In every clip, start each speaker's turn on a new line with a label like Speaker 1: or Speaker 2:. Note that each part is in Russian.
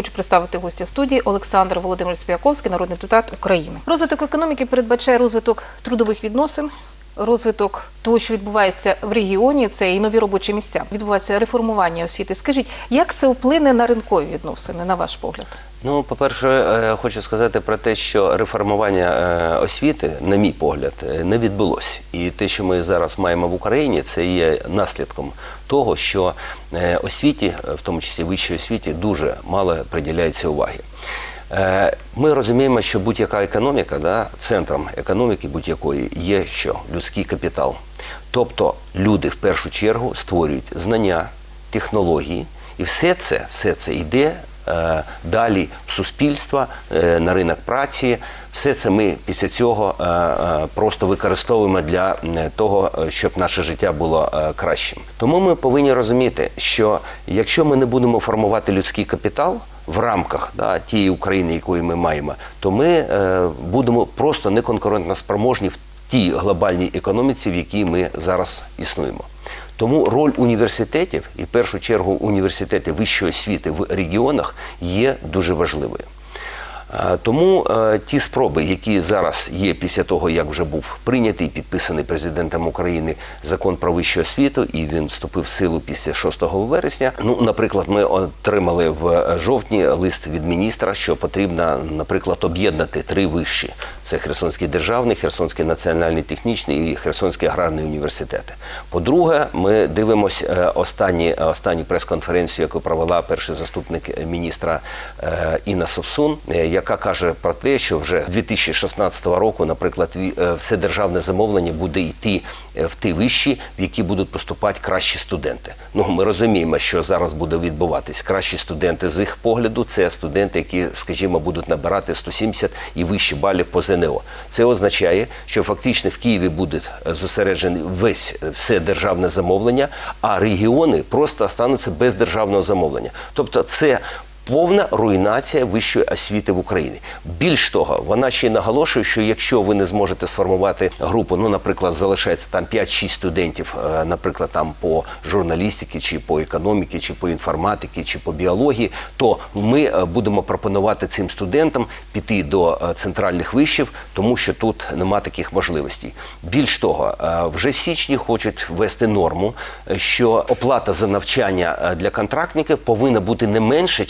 Speaker 1: Хочу представити гостя студії Олександр Володимир Спіяковський, народний депутат України. Розвиток економіки передбачає розвиток трудових відносин. Розвиток того, що відбувається в регіоні, це і нові робочі місця. Відбувається реформування освіти. Скажіть, як це вплине на ринкові відносини, на ваш погляд?
Speaker 2: Ну, по-перше, е, хочу сказати про те, що реформування е, освіти, на мій погляд, е, не відбулося. І те, що ми зараз маємо в Україні, це є наслідком того, що освіті, в тому числі вищій освіті, дуже мало приділяється уваги. Ми розуміємо, що будь-яка економіка, да, центром економіки будь-якої є що людський капітал. Тобто люди в першу чергу створюють знання, технології, і все це, все це йде далі в суспільство, е, на ринок праці. Все це ми після цього е, е, просто використовуємо для е, того, е, щоб наше життя було е, кращим. Тому ми повинні розуміти, що якщо ми не будемо формувати людський капітал в рамках да, тієї України, якої ми маємо, то ми е, будемо просто неконкурентно спроможні в тій глобальній економіці, в якій ми зараз існуємо. Тому роль університетів, і в першу чергу університети вищої освіти в регіонах, є дуже важливою. Е, Тому е, ті спроби, які зараз є після того, як вже був прийнятий підписаний президентом України закон про вищу освіту, і він вступив в силу після 6 вересня. Ну, наприклад, ми отримали в жовтні лист від міністра, що потрібно, наприклад, об'єднати три вищі: це Херсонський державний, Херсонський національний технічний і Херсонський аграрний університети. По-друге, ми дивимося останні, останню прес-конференцію, яку провела перший заступник міністра е, Інна Совсун, е, яка каже про те, що вже 2016 року, наприклад, е, все державне замовлення буде йти е, в ті вищі, в які будуть поступати кращі студенти. Ну ми розуміємо, що зараз буде відбуватись. Кращі студенти з їх погляду це студенти, які, скажімо, будуть набирати 170 і вищі балів по ЗНО. Це означає, що фактично в Києві буде е, зосереджений весь все державне замовлення, а регіони просто остануться без державного замовлення. Тобто, це повна руйнація вищої освіти в Україні. Більш того, вона ще й наголошує, що якщо ви не зможете сформувати групу, ну, наприклад, залишається там 5-6 студентів, е, наприклад, там по журналістиці, чи по економіці, чи по інформатиці, чи по біології, то ми е, будемо пропонувати цим студентам піти до е, центральних вишів, тому що тут нема таких можливостей. Більш того, вже січні хочуть ввести норму, що оплата за навчання для контрактників повинна бути не менше,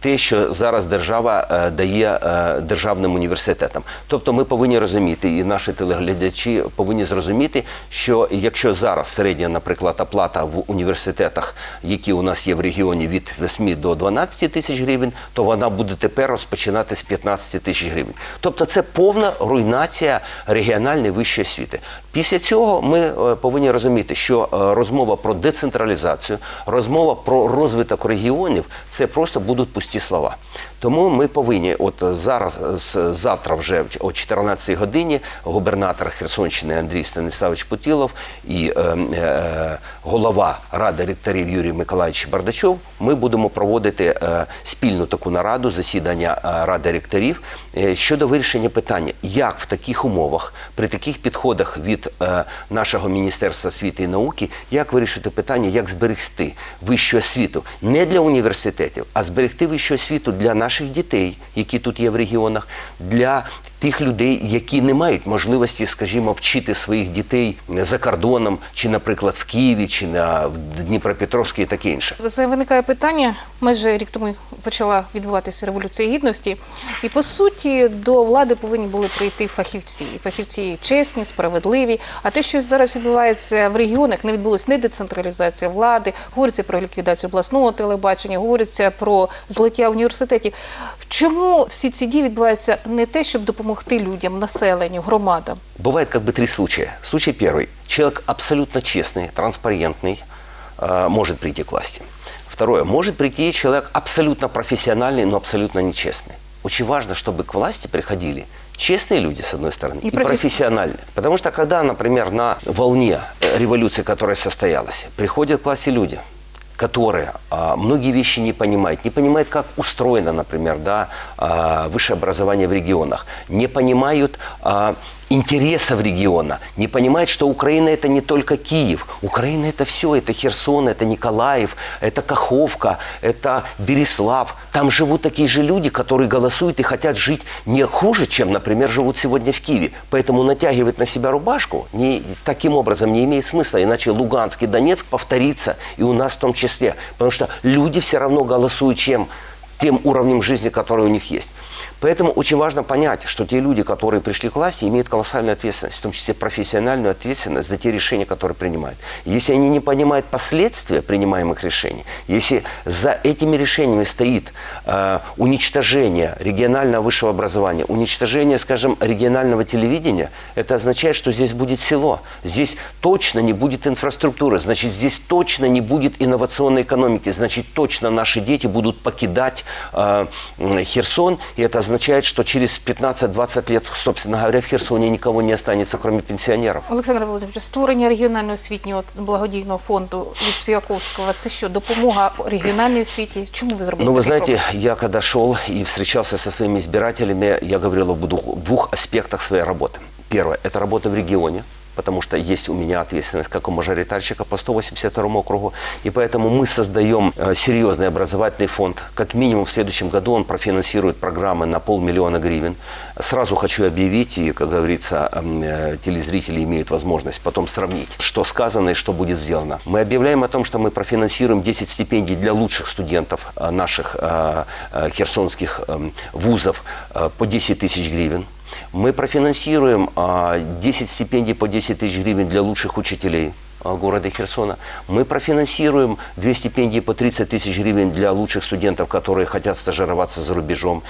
Speaker 2: те, що зараз держава е, дає е, державним університетам. Тобто ми повинні розуміти, і наші телеглядачі повинні зрозуміти, що якщо зараз середня, наприклад, оплата в університетах, які у нас є в регіоні від 8 до 12 тисяч гривень, то вона буде тепер розпочинати з 15 тисяч гривень. Тобто це повна руйнація регіональної вищої освіти. Після цього ми е, повинні розуміти, що е, розмова про децентралізацію, розмова про розвиток регіонів це просто будуть пусті слова. Тому ми повинні, от зараз, завтра, вже о 14 годині, губернатор Херсонщини Андрій Станіславович Путілов і е, е, голова ради ректорів Юрій Миколаївич Бардачов. Ми будемо проводити е, спільну таку нараду засідання е, ради ректорів е, щодо вирішення питання, як в таких умовах, при таких підходах від е, нашого міністерства освіти і науки, як вирішити питання, як зберегти вищу освіту? Не для університетів, а зберегти вищу освіту для наших дітей, які тут є в регіонах, для тих людей, які не мають можливості, скажімо, вчити своїх дітей за кордоном, чи, наприклад, в Києві, чи на Дніпропетровській і таке інше.
Speaker 1: Виникає питання. Майже рік тому почала відбуватися революція гідності, і по суті до влади повинні були прийти фахівці. І Фахівці чесні, справедливі. А те, що зараз відбувається в регіонах, не відбулось не децентралізація влади, говориться про ліквідацію обласного телебачення, говориться про злиття університетів. Чому всі ці дії відбуваються не те, щоб допомогти людям, населенню, громадам?
Speaker 2: Бывает как бы три случая. Случай первый. Человек абсолютно честный, транспарентный, э, может прийти к власти. Второе. Может прийти человек абсолютно профессиональный, но абсолютно нечестный. Очень важно, чтобы к власти приходили честные люди, с одной стороны,
Speaker 1: И
Speaker 2: и,
Speaker 1: професс-
Speaker 2: профессиональные. Потому что когда, например, на волне э, революции, которая состоялась, приходят к власти люди, которые а, многие вещи не понимают, не понимают, как устроено, например, да, а, высшее образование в регионах, не понимают а, интересов региона, не понимает, что Украина это не только Киев, Украина это все, это Херсон, это Николаев, это Каховка, это Береслав. Там живут такие же люди, которые голосуют и хотят жить не хуже, чем, например, живут сегодня в Киеве. Поэтому натягивать на себя рубашку не, таким образом не имеет смысла, иначе Луганск и Донецк повторится и у нас в том числе. Потому что люди все равно голосуют чем? Тем уровнем жизни, который у них есть. Поэтому очень важно понять, что те люди, которые пришли к власти, имеют колоссальную ответственность, в том числе профессиональную ответственность за те решения, которые принимают. Если они не понимают последствия принимаемых решений, если за этими решениями стоит э, уничтожение регионального высшего образования, уничтожение, скажем, регионального телевидения, это означает, что здесь будет село, здесь точно не будет инфраструктуры, значит, здесь точно не будет инновационной экономики, значит, точно наши дети будут покидать э, Херсон, и это означает, что через 15-20 лет, собственно говоря, в Херсоне никого не останется, кроме пенсионеров.
Speaker 1: Олександр Володимирович, створення регіонального освітнього благодійного фонду від Співаковського це що допомога регіональній освіті? Чому ви зробили?
Speaker 2: Ну, вы
Speaker 1: такий
Speaker 2: знаете,
Speaker 1: крок?
Speaker 2: я когда шел и встречался со своими избирателями, я говорил об двух, двух аспектах своей работы. Первое – это работа в регионе, потому что есть у меня ответственность как у мажоритарщика по 182 округу, и поэтому мы создаем э, серьезный образовательный фонд. Как минимум в следующем году он профинансирует программы на полмиллиона гривен. Сразу хочу объявить, и, как говорится, э, телезрители имеют возможность потом сравнить, что сказано и что будет сделано. Мы объявляем о том, что мы профинансируем 10 стипендий для лучших студентов э, наших херсонских эм, вузов по 10 тысяч гривен. Мы профинансируем а, 10 стипендий по 10 тысяч гривен для лучших учителей а, города Херсона. Мы профинансируем две стипендии по 30 тысяч гривен для лучших студентов, которые хотят стажироваться за рубежом.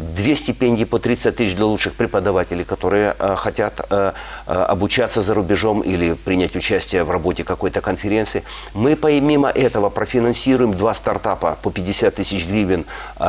Speaker 2: Две стипендии по 30 тысяч для лучших преподавателей, которые а, хотят а, а, обучаться за рубежом или принять участие в работе какой-то конференции. Мы помимо этого профинансируем два стартапа по 50 тысяч гривен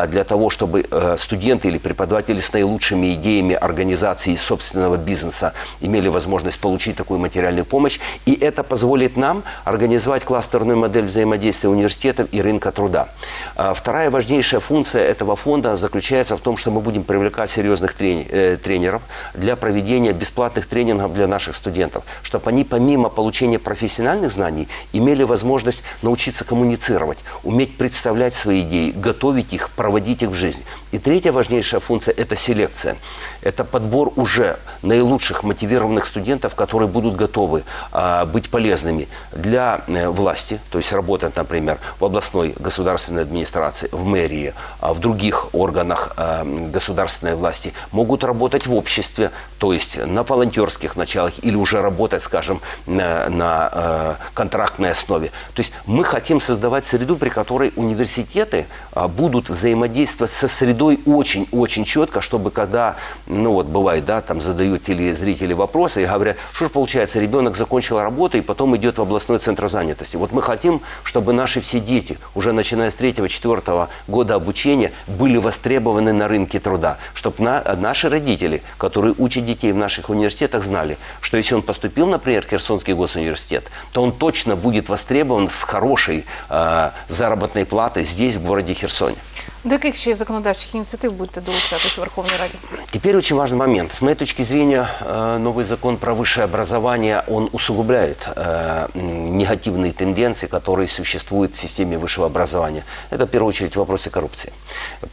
Speaker 2: для того, чтобы э, студенты или преподаватели с наилучшими идеями организации собственного бизнеса имели возможность получить такую материальную помощь. И это позволит нам организовать кластерную модель взаимодействия университетов и рынка труда. А Вторая важнейшая функция этого фонда заключается в том, что мы будем привлекать серьезных э, тренеров для проведения бесплатных тренингов для наших студентов, чтобы они помимо получения профессиональных знаний имели возможность научиться коммуницировать, уметь представлять свои идеи, готовить их, проводить их в жизнь. И третья важнейшая функция – это селекция. Это подбор уже наилучших мотивированных студентов, которые будут готовы а, быть полезными для э, власти, то есть работать, например, в областной государственной администрации, в мэрии, а, в других органах а, государственной власти, могут работать в обществе, то есть на волонтерских началах или уже работать, скажем, на, на, э, контрактной основе. То есть мы хотим создавать среду, при которой университеты а, будут взаимодействовать со средой очень-очень четко, чтобы когда, ну вот бывает, да, там задают телезрители вопросы и говорят, что же получается, ребенок закончил работу и потом идет в областной центр занятости. Вот мы хотим, чтобы наши все дети, уже начиная с третьего-четвертого года обучения, были востребованы на рынке труда, чтобы на, наши родители, которые учат детей в наших университетах, знали, что если он поступил, например, в Херсонский госуниверситет, то он точно будет востребован с хорошей э, заработной платой здесь, в городе Херсоне.
Speaker 1: До яких ще законодавчих ініціатив будете долучатись у Верховній Раді?
Speaker 2: Теперь очень важный момент. С моей точки зрения, э, новый закон про высшее образование, он усугубляет э, м, негативные тенденции, которые существуют в системе высшего образования. Это, в первую очередь, вопросы коррупции.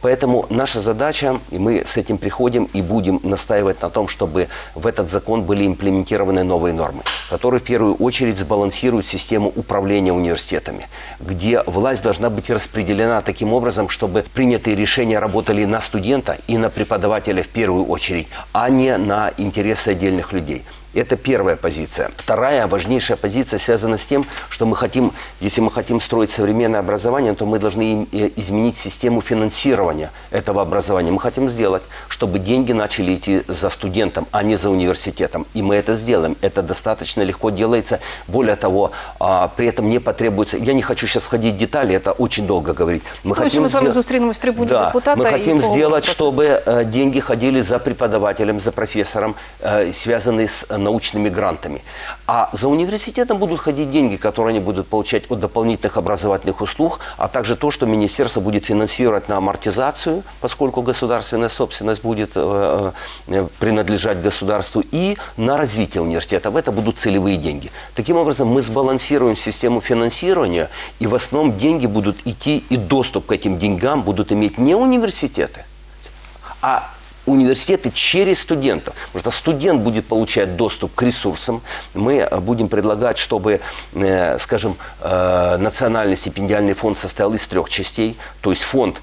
Speaker 2: Поэтому наша задача, и мы с этим приходим и будем настаивать на том, чтобы в этот закон были имплементированы новые нормы, которые, в первую очередь, сбалансируют систему управления университетами, где власть должна быть распределена таким образом, чтобы принятые решения работали на студента и на преподавателя в первую очередь, а не на интересы отдельных людей. Это первая позиция. Вторая важнейшая позиция связана с тем, что мы хотим, если мы хотим строить современное образование, то мы должны им, э, изменить систему финансирования этого образования. Мы хотим сделать, чтобы деньги начали идти за студентом, а не за университетом. И мы это сделаем. Это достаточно легко делается. Более того, а, при этом не потребуется... Я не хочу сейчас входить в детали, это очень долго говорить. Мы
Speaker 1: Тому що ми з вами
Speaker 2: сделать-
Speaker 1: зустрінемось в трибуні
Speaker 2: да,
Speaker 1: депутата
Speaker 2: мы
Speaker 1: і
Speaker 2: хотим
Speaker 1: поговоримо
Speaker 2: сделать,
Speaker 1: про це.
Speaker 2: чтобы э, деньги ходили за преподавателем, за профессором, э, связанные с научными грантами. А за университетом будут ходить деньги, которые они будут получать от дополнительных образовательных услуг, а также то, что министерство будет финансировать на амортизацию, поскольку государственная собственность будет э, э, принадлежать государству, и на развитие университетов. Это будут целевые деньги. Таким образом, мы сбалансируем систему финансирования, и в основном деньги будут идти, и доступ к этим деньгам будут иметь не университеты, а университеты через студентов. Потому что студент будет получать доступ к ресурсам. Мы э, будем предлагать, чтобы, э, скажем, э, национальный стипендиальный фонд состоял из трех частей. То есть фонд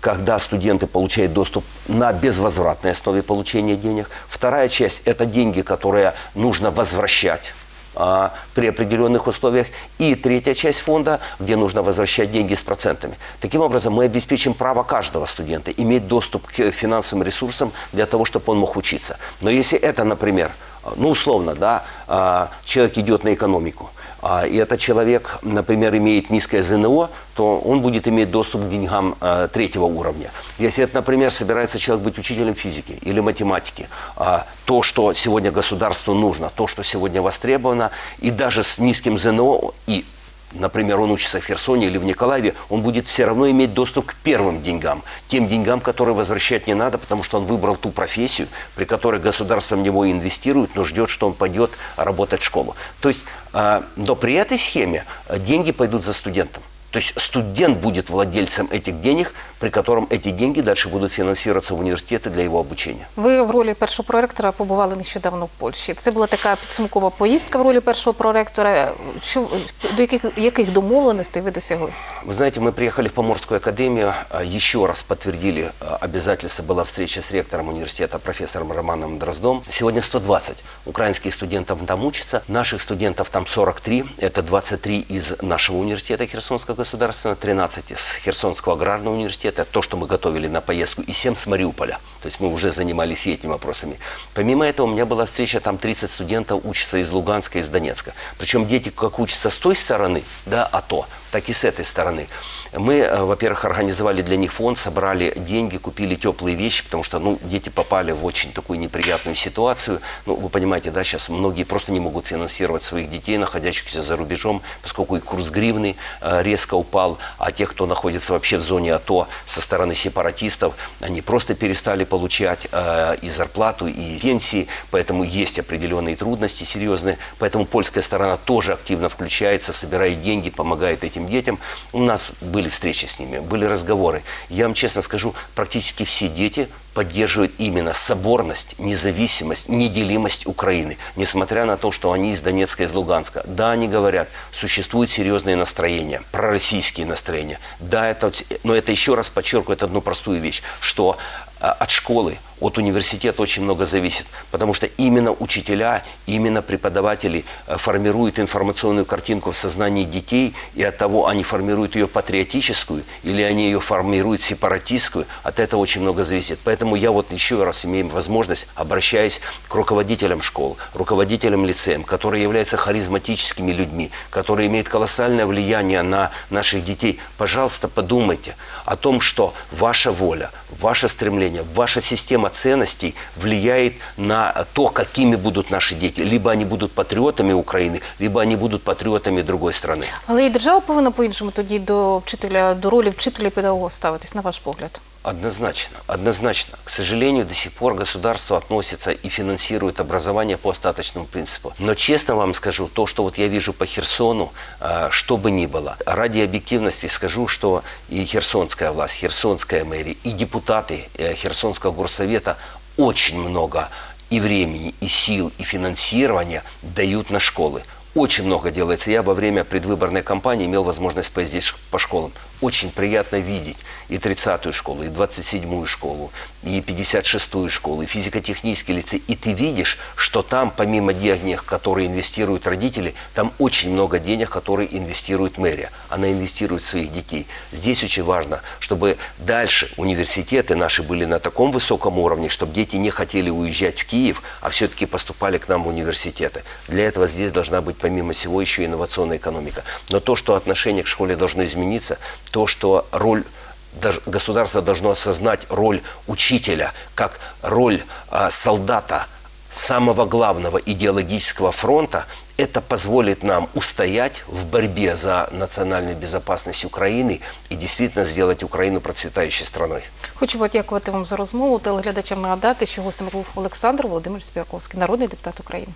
Speaker 2: когда студенты получают доступ на безвозвратной основе получения денег. Вторая часть – это деньги, которые нужно возвращать а, при определенных условиях. И третья часть фонда, где нужно возвращать деньги с процентами. Таким образом, мы обеспечим право каждого студента иметь доступ к финансовым ресурсам для того, чтобы он мог учиться. Но если это, например, ну условно, да, а, человек идет на экономику, а, и этот человек, например, имеет низкое ЗНО, то он будет иметь доступ к деньгам э, третьего уровня. Если это, например, собирается человек быть учителем физики или математики, а, то, что сегодня государству нужно, то, что сегодня востребовано, и даже с низким ЗНО, и например, он учится в Херсоне или в Николаеве, он будет все равно иметь доступ к первым деньгам, тем деньгам, которые возвращать не надо, потому что он выбрал ту профессию, при которой государство в него инвестирует, но ждет, что он пойдет работать в школу. То есть, э, но при этой схеме э, деньги пойдут за студентом. То есть студент будет владельцем этих денег, при котором эти деньги дальше будут финансироваться в университеты для его обучения.
Speaker 1: Ви в ролі першого проректора побували нещодавно в Польщі. Це була така підсумкова поїздка в ролі першого проректора. Що до яких яких домовленостей ви досягли?
Speaker 2: Вы знаете, мы приехали в Поморскую академию, а, еще раз подтвердили а, обязательства, была встреча с ректором университета, профессором Романом Дроздом. Сегодня 120 украинских студентов там учатся, наших студентов там 43, это 23 из нашего университета Херсонского государственного, 13 из Херсонского аграрного университета, то, что мы готовили на поездку, и 7 с Мариуполя. То есть мы уже занимались этими вопросами. Помимо этого, у меня была встреча, там 30 студентов учатся из Луганска, из Донецка. Причем дети как учатся с той стороны, да, АТО, так и с этой стороны. Мы, э, во-первых, организовали для них фонд, собрали деньги, купили теплые вещи, потому что ну, дети попали в очень такую неприятную ситуацию. Ну, вы понимаете, да, сейчас многие просто не могут финансировать своих детей, находящихся за рубежом, поскольку и курс гривны э, резко упал, а те, кто находится вообще в зоне АТО со стороны сепаратистов, они просто перестали получать э, и зарплату, и пенсии, поэтому есть определенные трудности серьезные, поэтому польская сторона тоже активно включается, собирает деньги, помогает этим детям. У нас были встречи с ними, были разговоры. Я вам честно скажу, практически все дети поддерживают именно соборность, независимость, неделимость Украины, несмотря на то, что они из Донецка, из Луганска. Да, они говорят, существуют серьезные настроения, пророссийские настроения. Да, это, но это еще раз подчеркивает одну простую вещь, что а, от школы, от университета очень много зависит, потому что именно учителя, именно преподаватели э, формируют информационную картинку в сознании детей, и от того, они формируют ее патриотическую или они ее формируют сепаратистскую, от этого очень много зависит. Поэтому я вот еще раз имею возможность, обращаясь к руководителям школ, руководителям лицеем, которые являются харизматическими людьми, которые имеют колоссальное влияние на наших детей, пожалуйста, подумайте о том, что ваша воля, ваше стремление, ваша система ценностей влияет на то, какими будут наши дети. Либо они будут патриотами України, либо они будут патріотами другой страны.
Speaker 1: Але і держава повинна по-іншому тоді до вчителя, до ролі вчителя і педагога ставитись, на ваш погляд.
Speaker 2: Однозначно, однозначно. К сожалению, до сих пор государство относится и финансирует образование по остаточному принципу. Но честно вам скажу, то, что вот я вижу по Херсону, э, что бы ни было, ради объективности скажу, что и херсонская власть, херсонская мэрия, и депутаты э, Херсонского горсовета очень много и времени, и сил, и финансирования дают на школы. Очень много делается. Я во время предвыборной кампании имел возможность поездить по школам. Очень приятно видеть и 30-ю школу, и 27-ю школу, и 56-ю школу, и физико-технический лицей. И ты видишь, что там, помимо денег, которые инвестируют родители, там очень много денег, которые инвестирует мэрия. Она инвестирует в своих детей. Здесь очень важно, чтобы дальше университеты наши были на таком высоком уровне, чтобы дети не хотели уезжать в Киев, а все-таки поступали к нам в университеты. Для этого здесь должна быть помимо всего еще инновационная экономика. Но то, что отношение к школе должно измениться, то, что роль государство должно осознать роль учителя как роль а, солдата самого главного идеологического фронта, это позволит нам устоять в борьбе за национальную безопасность Украины и действительно сделать Украину процветающей страной.
Speaker 1: Хочу подякувати вам за розмову. Телеглядачам нагадати, що гостем був Олександр Володимир Співаковський, народний депутат України.